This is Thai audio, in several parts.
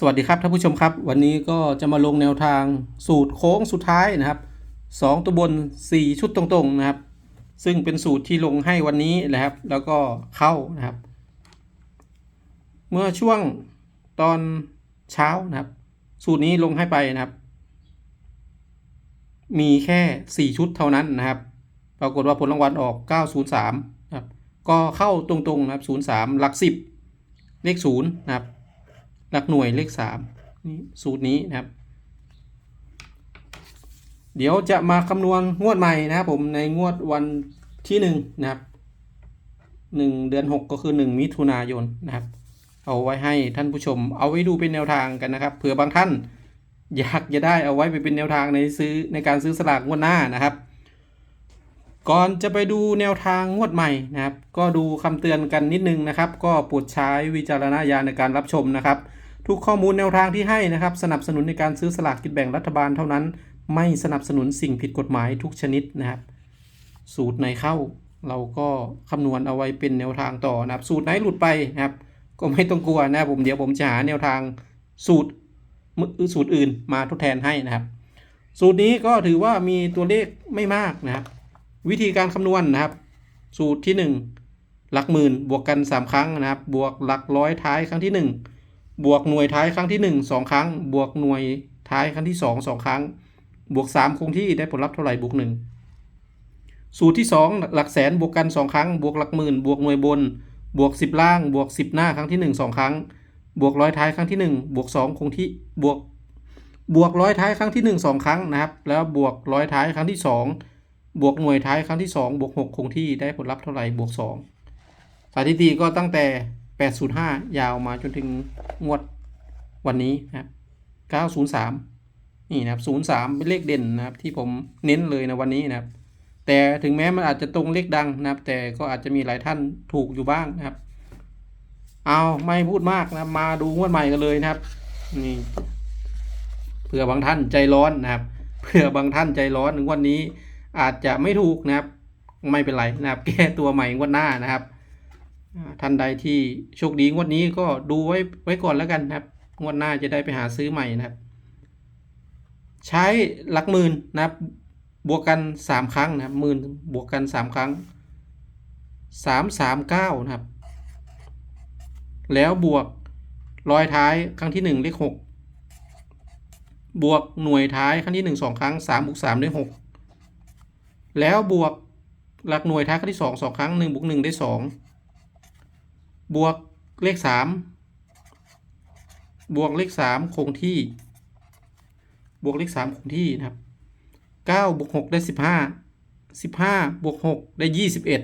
สวัสดีครับท่านผู้ชมครับ วันนี้ก็จะมาลงแนวทางสูตรโค้งสุดท้ายนะครับสองตัวบน 4 ชุดตรงๆนะครับ ซึ่งเป็นสูตรที่ลงให้วันนี้นะครับ แล้วก็เข้านะครับ เมื่อช่วงตอนเช้านะครับ สูตรนี้ลงให้ไปนะครับ มีแค่ 4 ชุดเท่านั้นนะครับ ปรากฏว่าผลรางวัลออก 903นะครับก็เข้าตรงๆนะครับ 03 หลัก 10 เลข0นะครับ หลักหน่วยเลข3นี่สูตรนี้นะครับ เดี๋ยวจะมาคำนวณงวดใหม่นะครับผมในงวดวันที่1นะครับ1เดือน 6 ก็คือ 1 มิถุนายนนะครับ เอาไว้ให้ท่านผู้ชม เอาไว้ดูเป็นแนวทางกันนะครับเผื่อบางท่านอยากจะได้เอาไว้ไปเป็นแนวทางในซื้อในการซื้อสลากงวดหน้านะครับ ก่อนจะไปดูแนวทางงวดใหม่นะครับ ก็ดูคำเตือนกันนิดนึงนะครับ ก็โปรดใช้วิจารณญาณในการรับชมนะครับ ทุกข้อมูลแนวทางที่ให้นะครับ สนับสนุนในการซื้อสลากกินแบ่งรัฐบาลเท่านั้น ไม่สนับสนุนสิ่งผิดกฎหมายทุกชนิดนะครับ สูตรไหนเข้าเราก็คำนวณเอาไว้เป็นแนวทางต่อนะครับ สูตรไหนหลุดไปนะครับ ก็ไม่ต้องกลัวนะผมเดี๋ยวผมจะหาแนวทางสูตรสูตรอื่นมาทดแทนให้นะครับ สูตรนี้ก็ถือว่ามีตัวเลขไม่มากนะครับ วิธีการคำนวณนะครับ สูตรที่ 1 หลักหมื่นบวกกัน 3 ครั้งนะครับ บวกหลักร้อยท้ายครั้งที่ 1 บวกหน่วยท้ายครั้งที่ 1 2 ครั้ง บวกหน่วยท้ายครั้งที่ 2 2 ครั้ง บวก 3 คงที่ได้ผลลัพธ์เท่าไหร่บวก 1 สูตรที่ 2 หลักแสนบวกกัน 2 ครั้ง บวกหลักหมื่น บวกหน่วยบน บวก 10 ล่าง บวก 10 หน้าครั้งที่ 1 2 ครั้ง บวกร้อยท้ายครั้งที่ 1 บวก 2 คงที่ บวก บวกร้อยท้ายครั้งที่ 1 2 ครั้งนะครับ แล้วบวกร้อยท้ายครั้งที่ 2 บวกหน่วยท้ายครั้งที่ 2 บวก 6 คงที่ได้ผลลัพธ์เท่าไหร่บวก 2 สถิติก็ตั้งแต่ 805 ยาวมาจนถึงงวดวันนี้นะครับ903 นี่นะครับ 03 เป็นเลขเด่นนะครับ ที่ผมเน้นเลยนะวันนี้นะครับ แต่ถึงแม้มันอาจจะตรงเลขดังนะครับ แต่ก็อาจจะมีหลายท่านถูกอยู่บ้างนะครับ เอาไม่พูดมากนะมาดูงวดใหม่กันเลยนะครับนี่เผื่อบางท่านใจร้อนนะครับเผื่อบางท่านใจร้อนงวดนี้ อาจจะไม่ถูกนะครับ ไม่เป็นไรนะครับ แก้ตัวใหม่งวดหน้านะครับ ท่านใดที่โชคดีงวดนี้ก็ดูไว้ไว้ก่อนแล้วกันนะครับ งวดหน้าจะได้ไปหาซื้อใหม่นะครับ ใช้หลักหมื่นนะครับ บวกกันสามครั้งนะครับหมื่นบวกกันสามครั้งสามสามเก้านะครับ แล้วบวกร้อยท้ายครั้งที่หนึ่งเลขหกบวกหน่วยท้ายครั้งที่หนึ่งสองครั้งสามบวกสามได้หกแล้วบวกหลักหน่วยท้ายครั้งที่สองสองครั้งหนึ่งบวกหนึ่งได้สอง บวกเลขสามบวกเลขสามคงที่ บวกเลขสามคงที่นะครับเก้าบวกหกได้สิบห้าสิบห้าบวกหกได้ยี่สิบเอ็ด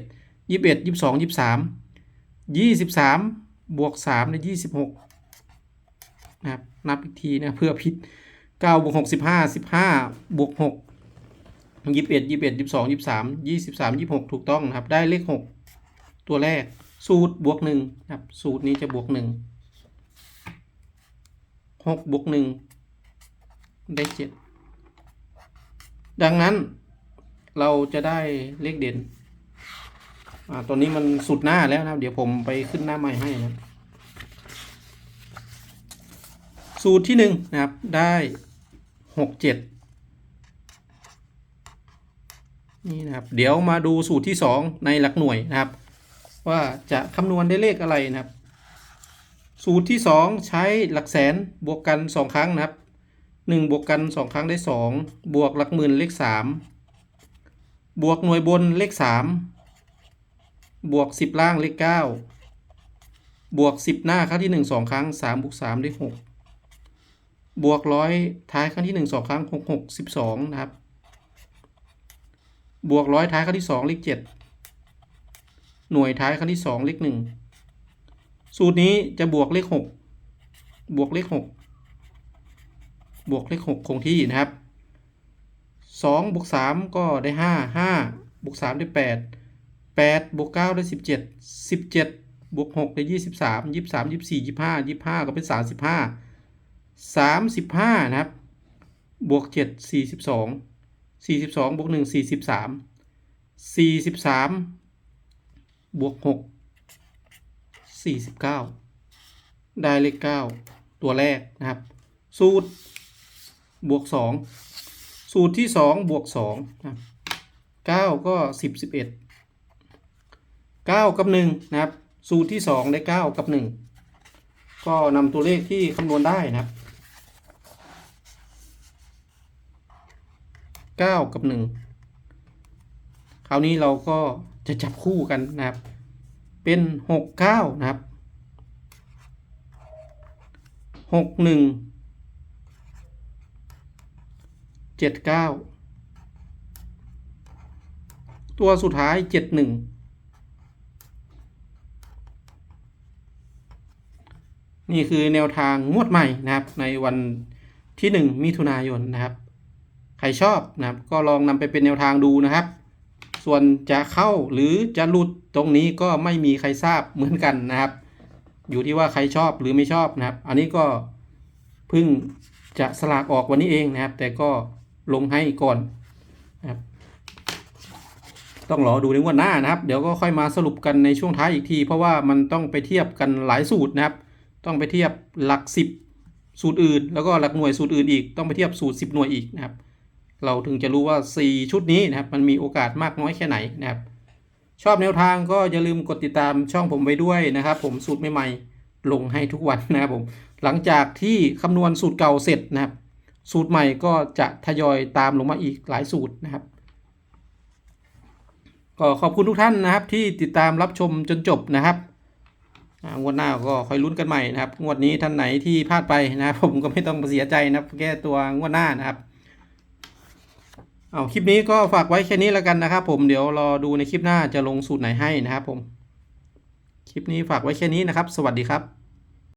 ยี่สิบเอ็ดยี่สิบสองยี่สิบสามยี่สิบสามบวกสามได้ยี่สิบหกนะครับนับอีกทีนะเพื่อผิดเก้าบวกหกสิบห้าสิบห้าบวกหกยี่สิบเอ็ดยี่สิบเอ็ดยี่สิบสองยี่สิบสามยี่สิบสามยี่สิบหกถูกต้องนะครับ ได้เลขหกตัวแรก สูตรบวกหนึ่งนะครับ สูตรนี้จะบวกหนึ่งหกบวกหนึ่งได้เจ็ดดังนั้นเราจะได้เลขเด่นอ่าตอนนี้มันสุดหน้าแล้วนะเดี๋ยวผมไปขึ้นหน้าใหม่ให้นะสูตรที่หนึ่งนะครับ ได้หกเจ็ดนี่นะครับ เดี๋ยวมาดูสูตรที่สองในหลักหน่วยนะครับ ว่าจะคำนวณได้เลขอะไรนะครับ สูตรที่สองใช้หลักแสนบวกกันสองครั้งนะครับหนึ่งบวกกันสองครั้งได้สองบวกหลักหมื่นเลขสามบวกหน่วยบนเลขสามบวกสิบล่างเลขเก้าบวกสิบหน้าครั้งที่หนึ่งสองครั้งสามบวกสามได้หกบวกร้อยท้ายครั้งที่หนึ่งสองครั้งหกหกสิบสองนะครับ บวกร้อยท้ายครั้งที่สองเลขเจ็ด หน่วยท้ายครั้งที่สองเลขหนึ่งสูตรนี้จะบวกเลขหกบวกเลขหกบวกเลขหกคงที่นะครับสองบวกสามก็ได้ห้าห้าบวกสามได้แปดแปดบวกเก้าได้สิบเจ็ดสิบเจ็ดบวกหกได้ยี่สิบสามยี่สิบสามยี่สิบสี่ยี่สิบห้ายี่สิบห้าก็เป็นสามสิบห้าสามสิบห้านะครับ บวกเจ็ดสี่สิบสองสี่สิบสองบวกหนึ่งสี่สิ บวกหกสี่สิบเก้าได้เลขเก้าตัวแรกนะครับ สูตรบวกสองสูตรที่สองบวกสองนะครับเก้าก็สิบสิบเอ็ดเก้ากับหนึ่งนะครับ สูตรที่สองได้เก้ากับหนึ่งก็นำตัวเลขที่คำนวณได้นะครับเก้ากับหนึ่งาวนี้เราก็จะจับคู่กันนะครับ เป็นหกเก้านะครับหกหนึ่งเจ็ดเก้าตัวสุดท้ายเจ็ดหนึ่งนี่คือแนวทางงวดใหม่นะครับในวันที่หนึ่งมิถุนายนนะครับ ใครชอบนะครับก็ลองนำไปเป็นแนวทางดูนะครับ ส่วนจะเข้าหรือจะหลุดตรงนี้ก็ไม่มีใครทราบเหมือนกันนะครับ อยู่ที่ว่าใครชอบหรือไม่ชอบนะครับ อันนี้ก็เพิ่งจะสลากออกวันนี้เองนะครับ แต่ก็ลงให้ก่อนนะครับ ต้องรอดูในงวดหน้านะครับ เดี๋ยวก็ค่อยมาสรุปกันในช่วงท้ายอีกที เพราะว่ามันต้องไปเทียบกันหลายสูตรนะครับ ต้องไปเทียบหลักสิบสูตรอื่น แล้วก็หลักหน่วยสูตรอื่นอีก ต้องไปเทียบสูตรสิบหน่วยอีกนะครับ เราถึงจะรู้ว่า 4 ชุดนี้นะครับ มันมีโอกาสมากน้อยแค่ไหนนะครับ ชอบแนวทางก็อย่าลืมกดติดตามช่องผมไว้ด้วยนะครับ ผมสูตรใหม่ๆลงให้ทุกวันนะครับผม หลังจากที่คำนวณสูตรเก่าเสร็จนะครับ สูตรใหม่ก็จะทยอยตามลงมาอีกหลายสูตรนะครับ ก็ขอบคุณทุกท่านนะครับ ที่ติดตามรับชมจนจบนะครับงวดหน้าก็ค่อยลุ้นกันใหม่นะครับ งวดนี้ท่านไหนที่พลาดไปนะครับผมก็ไม่ต้องเสียใจนะครับแก้ตัวงวดหน้านะครับ เอาคลิปนี้ก็ฝากไว้แค่นี้แล้วกันนะครับผมเดี๋ยวรอดูในคลิปหน้าจะลงสูตรไหนให้นะครับผม คลิปนี้ฝากไว้แค่นี้นะครับ สวัสดีครับ